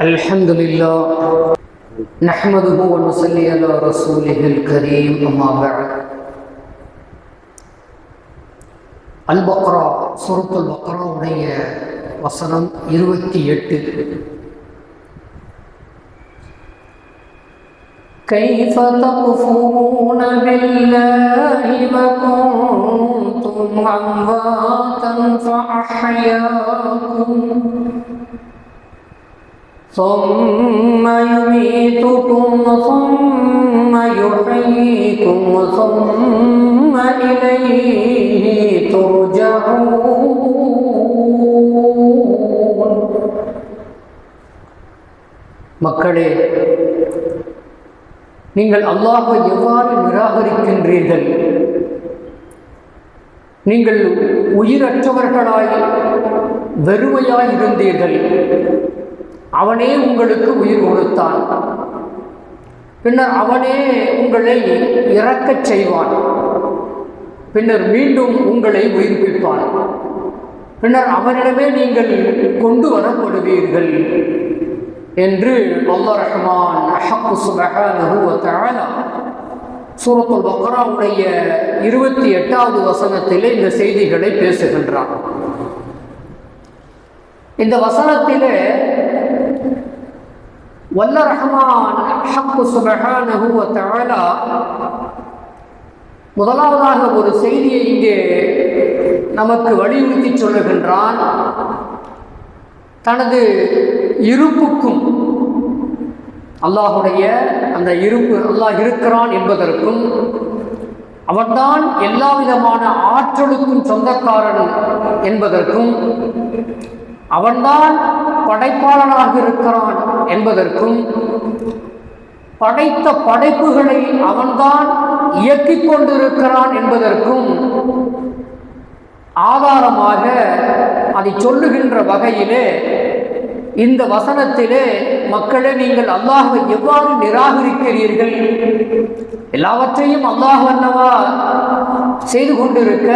الحمد لله نحمده ونصلي على رسوله الكريم أما بعد அல்பக்ரா சுருத்துல் பக்ராவுடைய வசனம் இருபத்தி எட்டு كيف تكفرون بالله وكنتم أمواتا فأحياكم ثم يميتكم ثم يحييكم ثم إليه ترجعون மக்களே நீங்கள் அல்லாஹை எவ்வாறு நிராகரிக்கின்றீர்கள் நீங்கள் உயிரற்றவர்களாய் வெறுமையாய் இருந்தீர்கள் அவனே உங்களுக்கு உயிர் கொடுத்தான். பின்னர் அவனே உங்களை இறக்கச் செய்வான். பின்னர் மீண்டும் உங்களை உயிர்ப்பிப்பான். பின்னர் அவனிடமே நீங்கள் கொண்டு வரப்படுவீர்கள் என்று அல்லா ரஹ்மான் அஹக்கு சுபஹானஹு சூரத்துல் பக்ராவுடைய இருபத்தி எட்டாவது வசனத்திலே இந்த செய்திகளை பேசுகின்றான். இந்த வசனத்திலே வல்ல ரஹ்மான் ஹக்கு சுபஹானஹு வ முதலாவதாக ஒரு செய்தியை இங்கே நமக்கு வலியுறுத்தி சொல்லுகின்றான். தனது இருப்புக்கும் அல்லாஹுடைய அந்த இருப்பு அல்லாஹ் இருக்கிறான் என்பதற்கும் அவன்தான் எல்லா விதமான ஆற்றலுக்கும் சொந்தக்காரன் என்பதற்கும் அவன்தான் படைப்பாளனாக இருக்கிறான் என்பதற்கும் படைத்த படைப்புகளை அவன்தான் இயக்கிக் கொண்டிருக்கிறான் என்பதற்கும் ஆதாரமாக அதை சொல்லுகின்ற வகையிலே இந்த வசனத்திலே மக்களே நீங்கள் அல்லாஹை எவ்வாறு நிராகரிக்கிறீர்கள்? எல்லாவற்றையும் அல்லாஹ் அன்னவா செய்து கொண்டிருக்க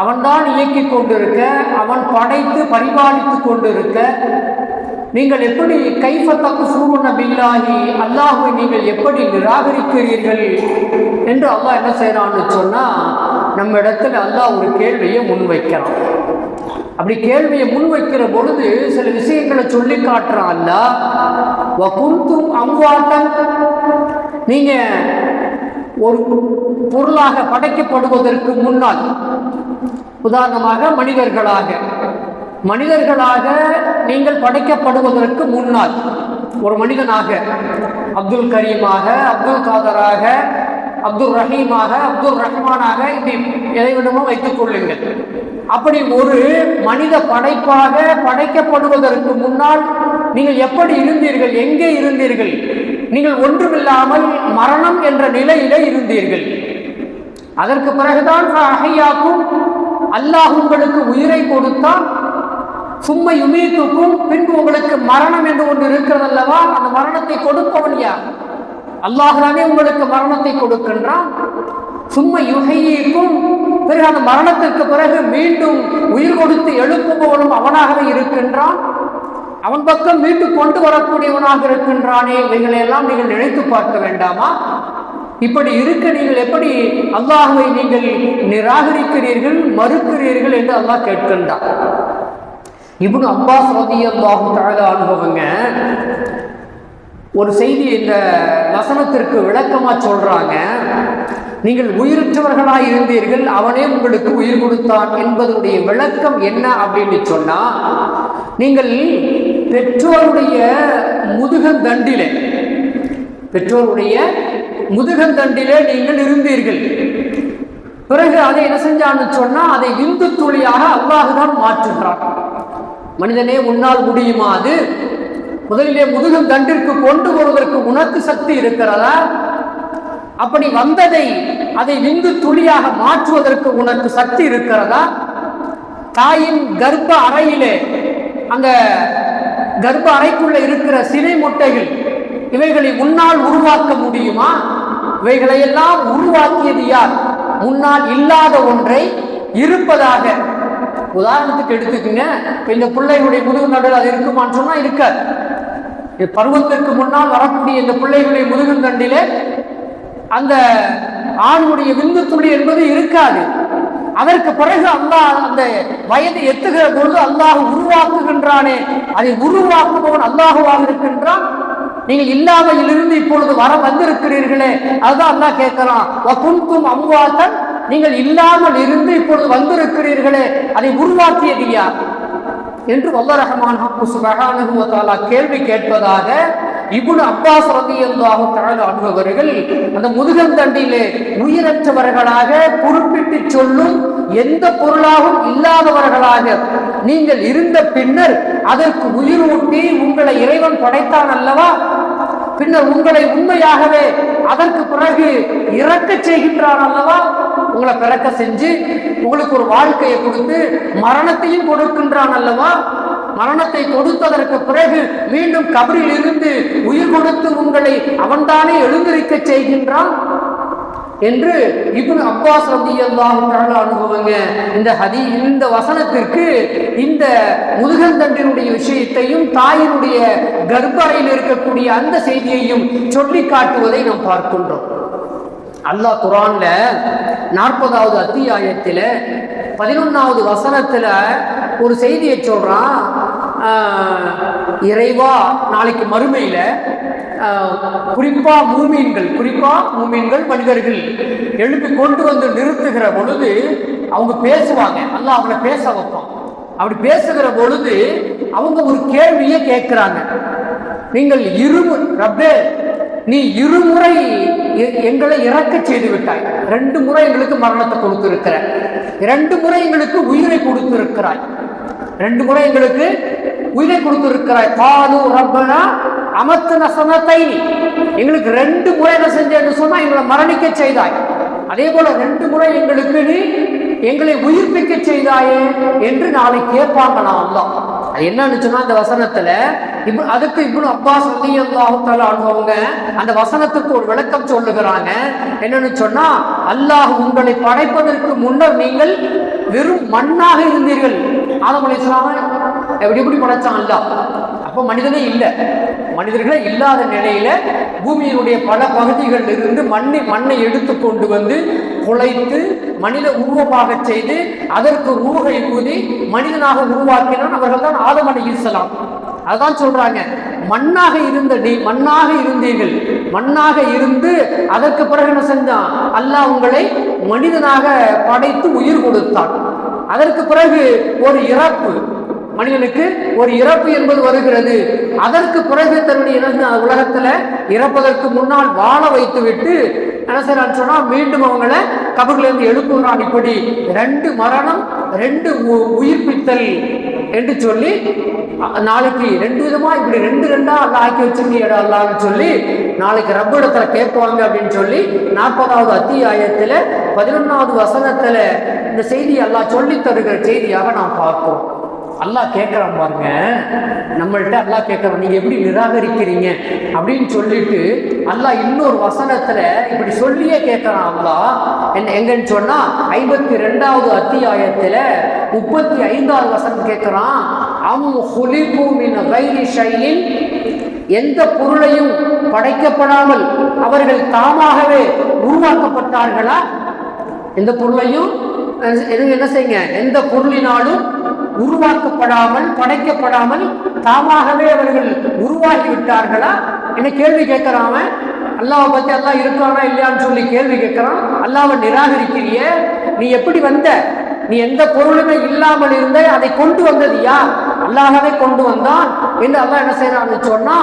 அவன்தான் இயக்கிக் கொண்டிருக்க அவன் படைத்து பரிபாலித்து கொண்டிருக்க. நீங்கள் எப்படி கைஃபத்தக்கு சூருன பில்லாகி அல்லாஹுவை நீங்கள் எப்படி நிராகரிக்கிறீர்கள் என்று அல்லாஹ் என்ன செய்கிறான்னு சொன்னால் நம்ம இடத்துல அல்லாஹ் ஒரு கேள்வியை முன்வைக்கிறான். அப்படி கேள்வியை முன்வைக்கிற பொழுது சில விஷயங்களை சொல்லி காட்டுறான் அல்ல குந்தும் அம்வாட்டன் நீங்கள் ஒரு பொருளாக படைக்கப்படுவதற்கு முன்னால் உதாரணமாக மனிதர்களாக. மனிதர்களாக நீங்கள் படைக்கப்படுவதற்கு முன்னால் ஒரு மனிதனாக அப்துல் கரீமாக அப்துல் காதராக அப்துல் ரஹீமாக அப்துல் ரஹ்மானாக இப்படி எதைவிடமோ வைத்துக் கொள்ளுங்கள். அப்படி ஒரு மனித படைப்பாக படைக்கப்படுவதற்கு முன்னால் நீங்கள் எப்படி இருந்தீர்கள் எங்கே இருந்தீர்கள்? நீங்கள் ஒன்றுமில்லாமல் மரணம் என்ற நிலையிலே இருந்தீர்கள். அதற்கு பிறகுதான் அகையாக்கும் அல்லாஹ் உங்களுக்கு உயிரை கொடுத்தான். சும்மா யுமீத்துக்கும் பின்பு உங்களுக்கு மரணம் என்று ஒன்று இருக்கிறது அல்லவா அந்த மரணத்தை கொடுப்பவன் யார்? அல்லாஹானே உங்களுக்கு மரணத்தை கொடுக்கின்றான். சும்மா யுகையீக்கும் பிறகு அந்த மரணத்திற்கு பிறகு மீண்டும் உயிர் கொடுத்து எழுப்புபவனும் அவனாகவே இருக்கின்றான். அவன் பக்கம் மீட்டு கொண்டு வரக்கூடியவனாக இருக்கின்றானே இவைகளையெல்லாம் நீங்கள் நினைத்து பார்க்க வேண்டாமா? இப்படி இருக்க நீங்கள் எப்படி அல்லாஹுவை நீங்கள் நிராகரிக்கிறீர்கள் மறுக்கிறீர்கள் என்று அல்லாஹ் கேட்கின்றான். இவனு அப்பாஸ் ரதி அல்லாஹு தழக அனுபவங்க ஒரு செய்தி இந்த வசனத்திற்கு விளக்கமாக சொல்றாங்க. நீங்கள் உயிரற்றவர்களாக இருந்தீர்கள் அவனே உங்களுக்கு உயிர் கொடுத்தான் என்பதனுடைய விளக்கம் என்ன அப்படின்னு சொன்னா நீங்கள் பெற்றோருடைய முதுகந்தண்டிலே பெற்றோருடைய முதுகந்தண்டிலே நீங்கள் இருந்தீர்கள். பிறகு அதை என்ன செஞ்சான்னு சொன்னா அதை இந்து துளியாக அல்லாஹுதான் மாற்றுகிறான். மனிதனே உன்னால் முடியுமா அது? முதலிலே முதுகும் தண்டிற்கு கொண்டு வருவதற்கு உனக்கு சக்தி இருக்கிறதா? அப்படி வந்ததை அதை விந்து துளியாக மாற்றுவதற்கு உனக்கு சக்தி இருக்கிறதா? தாயின் கர்ப்ப அறையிலே அந்த கர்ப்ப அறைக்குள்ள இருக்கிற சினை முட்டைகள் இவைகளை முன்னால் உருவாக்க முடியுமா? இவைகளை எல்லாம் உருவாக்கியது யார்? முன்னால் இல்லாத ஒன்றை இருப்பதாக. உதாரணத்துக்கு எடுத்துக்கங்க. இப்ப இந்த பிள்ளைகளுடைய முதுகு நடுவில் அது இருக்குமான்னு சொன்னா இருக்காது. பருவத்திற்கு முன்னால் வரக்கூடிய இந்த பிள்ளைகளுடைய முதுகுந்தண்டிலே அந்த ஆணுடைய விந்து துளி என்பது இருக்காது. அதற்கு பிறகு அல்லாஹ் அந்த வயது எத்துகிற பொழுது அல்லாஹ் உருவாக்குகின்றானே. அதை உருவாக்குபவன் அல்லாஹுவாக இருக்கின்றான். நீங்கள் இல்லாமல் இருந்து இப்பொழுது வர வந்திருக்கிறீர்களே. அதுதான் அல்லாஹ் கேட்கலாம் குன்கும் அம்வாத்தன். நீங்கள் இல்லாமல் இருந்து இப்பொழுது வந்திருக்கிறீர்களே. அதை உருவாக்கியது யார்? என்று வல்ல ரஹமான் கேள்வி கேட்பதாக இப்னு அப்பாஸ் ரலியல்லாஹு தஆலா அனுபவர்கள் அந்த முதுகந்தண்டிலே உயிரற்றவர்களாக குறிப்பிட்டு சொல்லும் எந்த பொருளாகவும் இல்லாதவர்களாக நீங்கள் இருந்த பின்னர் அதற்கு உயிர் ஊட்டி உங்களை இறைவன் படைத்தான் அல்லவா? பின்னர் உங்களை உண்மையாகவே அதற்கு பிறகு இறக்க செய்கின்றான் அல்லவா? உங்களை பிறக்க செஞ்சு உங்களுக்கு ஒரு வாழ்க்கையை கொடுத்து மரணத்தையும் கொடுக்கின்றான் அல்லவா? மரணத்தை கொடுத்ததற்கு பிறகு மீண்டும் கபரில் இருந்து உயிர் கொடுத்து உங்களை அவன்தானே எழுந்திருக்க செய்கின்றான்? என்று இப்னு அப்பாஸ் ரலியல்லாஹு தஆலா அனுபவங்க இந்த ஹதி இந்த வசனத்திற்கு இந்த முதுகந்தண்டினுடைய விஷயத்தையும் தாயினுடைய கர்ப்பறையில் இருக்கக்கூடிய அந்த செய்தியையும் சொல்லி காட்டுவதை நாம் பார்க்கின்றோம். அல்லாஹ் குரான்ல நாற்பதாவது அத்தியாயத்துல பதினொன்னாவது வசனத்துல ஒரு செய்தியை சொல்றான். இறைவா நாளைக்கு மறுமையில் குறிப்பா மூமீன்கள் குறிப்பா மூமீன்கள் மனிதர்கள் எழுப்பி கொண்டு வந்து நிறுத்துகிற பொழுது அவங்க பேசுவாங்க. அல்ல அவங்கள பேச வைப்பான் அப்படி பேசுகிற பொழுது அவங்க ஒரு கேள்வியை கேட்கிறாங்க. நீங்கள் இருமு ரப்பே நீ இருமுறை எங்களை இறக்க செய்து விட்டாய் ரெண்டு முறை எங்களுக்கு மரணத்தை கொடுத்திருக்கிற. இரண்டு முறை எங்களுக்கு உயிரை கொடுத்திருக்கிறாய். ரெண்டு முறை எங்களுக்கு உயிரை கொடுத்திருக்கிறாய். பாலு ரப்பனா அமத்தன சனத்தை எங்களுக்கு ரெண்டு முறை என்ன செஞ்சேன்னு சொன்னா எங்களை மரணிக்க செய்தாய். அதே போல ரெண்டு முறை எங்களுக்கு நீ எங்களை உயிர்ப்பிக்க செய்தாயே என்று நாளை கேட்பாங்களாம் நான் அது என்னன்னு சொன்னா அந்த வசனத்துல இப்ப அதுக்கு இப்னு அப்பாஸ் ரலியல்லாஹு அல்லாஹால அனுபவங்க அந்த வசனத்துக்கு ஒரு விளக்கம் சொல்லுகிறாங்க. என்னன்னு சொன்னா அல்லாஹ் உங்களை படைப்பதற்கு முன்னர் நீங்கள் வெறும் மண்ணாக இருந்தீர்கள். ஆதம் அலைஹிஸ்ஸலாமை எப்படி எப்படி படைச்சான் அல்லாஹ். அப்போ மனிதனே இல்லை. மனிதர்களே இல்லாத நிலையில பூமியினுடைய பல பகுதிகளில் இருந்து மண்ணை மண்ணை எடுத்து கொண்டு வந்து குலைத்து மனித உருவமாக செய்து அதற்கு ரூகை கூதி மனிதனாக உருவாக்கினான். அவர்கள் தான் ஆதமனை ஈசலாம் அதான் சொல்றாங்க மண்ணாக இருந்த நீ மண்ணாக இருந்தீர்கள். மண்ணாக இருந்து அதற்கு பிறகு என்ன செஞ்சான்? அல்லாஹ் உங்களை மனிதனாக படைத்து உயிர் கொடுத்தான். அதற்கு பிறகு ஒரு இறப்பு மனிதனுக்கு ஒரு இறப்பு என்பது வருகிறது. அதற்கு பிறகு தன்னுடைய உலகத்துல இறப்பதற்கு முன்னால் வாழ வைத்து விட்டு என்ன செய்யறான்னு சொன்னா மீண்டும் அவங்கள கபர்ல இருந்து எழுப்புகிறான் இப்படி. ரெண்டு மரணம் ரெண்டு உ- உயிர்ப்பித்தல் என்று சொல்லி நாளைக்கு ரெண்டு விதமா இப்படி ரெண்டு ரெண்டா அல்ல ஆக்கி வச்சிருக்கீங்க அல்லான்னு சொல்லி நாளைக்கு ரப்ப இடத்துல கேட்பாங்க அப்படின்னு சொல்லி நாற்பதாவது அத்தியாயத்துல பதினொன்னாவது வசனத்துல இந்த செய்தி எல்லாம் சொல்லி தருகிற செய்தியாக நாம் பார்ப்போம் அல்லாஹ் கேட்குறான் பாருங்க. நம்மள்கிட்ட அல்லாஹ் கேட்குறான் நீங்க எப்படி நிராகரிக்கிறீங்க? அப்படின்னு சொல்லிட்டு அல்லாஹ் இன்னொரு வசனத்துல இப்படி சொல்லியே கேட்குறான் அல்லாஹ். என்ன எங்கன்னு சொன்னா ஐம்பத்தி ரெண்டாவது அத்தியாயத்துல முப்பத்தி ஐந்தாவது வசனம் கேட்குறான் அம் ஹுலிபு மின் கைரி எந்த பொருளையும் படைக்கப்படாமல் அவர்கள் தாமாகவே உருவாக்கப்பட்டார்களா? எந்த பொருளையும் என்ன செய்யுங்க? எந்த பொருளினாலும் உருவாக்கப்படாமல் படைக்கப்படாமல் தாமாகவே அவர்கள் உருவாகி விட்டார்களா என்ன கேள்வி கேட்கிறான் அவன்? அல்லாவை பத்தி அல்லாஹ் இருக்கானா இல்லையான்னு சொல்லி கேள்வி கேட்கிறான். அல்லாவை நிராகரிக்கிறிய? நீ எப்படி வந்த? நீ எந்த பொருளுமே இல்லாமல் இருந்த அதை கொண்டு வந்தது யார்? அல்லாஹவே கொண்டு வந்தான். என்று அல்லாஹ் என்ன செய்யறான்னு சொன்னா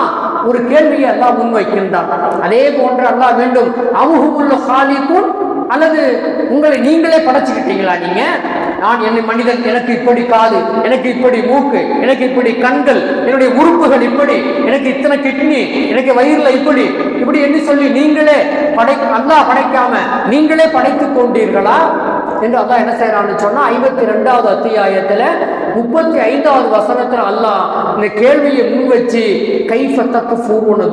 ஒரு கேள்வியை அல்லாஹ் முன்வைக்கின்றான். அதே போன்று அல்லாஹ் மீண்டும் அமுகுமுள்ள சாலிக்கும் அல்லது உங்களை நீங்களே படைச்சுக்கிட்டீங்களா நீங்க? நான் என்னை மனிதன் எனக்கு இப்படி காது எனக்கு இப்படி மூக்கு எனக்கு இப்படி கண்கள் என்னுடைய உறுப்புகள் இப்படி எனக்கு இத்தனை கிட்னி எனக்கு வயிறுல இப்படி இப்படி என்று சொல்லி நீங்களே படை அல்லாஹ் படைக்காம நீங்களே படைத்து கொண்டீர்களா? என்று அல்லா என்ன செய்யறான்னு சொன்னா ஐம்பத்தி ரெண்டாவது அத்தியாயத்துல முப்பத்தி ஐந்தாவது வசனத்துல அல்லாஹ் இந்த கேள்வியை முன் வச்சு கைஃபத்தக்கு ஃபூருன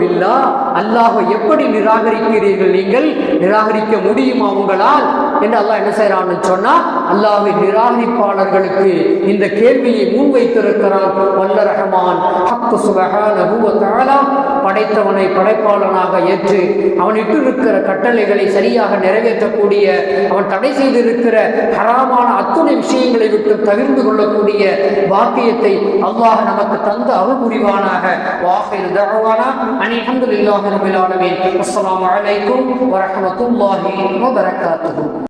அல்லாஹை எப்படி நிராகரிக்கிறீர்கள் நீங்கள்? நிராகரிக்க முடியுமா உங்களால்? என்று அல்லாஹ் என்ன செய்யறான்னு சொன்னா அல்லாஹை நிராகரிப்பாளர்களுக்கு இந்த கேள்வியை முன்வைத்திருக்கிறான். வல்ல ரஹமான் ஹக்கு சுபஹானஹு படைத்தவனை படைப்பாளனாக ஏற்று அவன் இட்டிருக்கிற கட்டளைகளை சரியாக நிறைவேற்றக்கூடிய அவன் தடை செய்திருக்கிற ஹராமான அத்துணை விஷயங்களை விட்டு தவிர்ந்து கொள்ளக்கூடிய பாக்கியத்தை அல்லாஹ் நமக்கு தந்து அருள் புரிவானாக வாஹிர் தஅவானா இல்லாத ஹம்துலில்லாஹி ரப்பில் ஆலமீன். அஸ்ஸலாமு அலைக்கும் வரஹ்மத்துல்லாஹி வ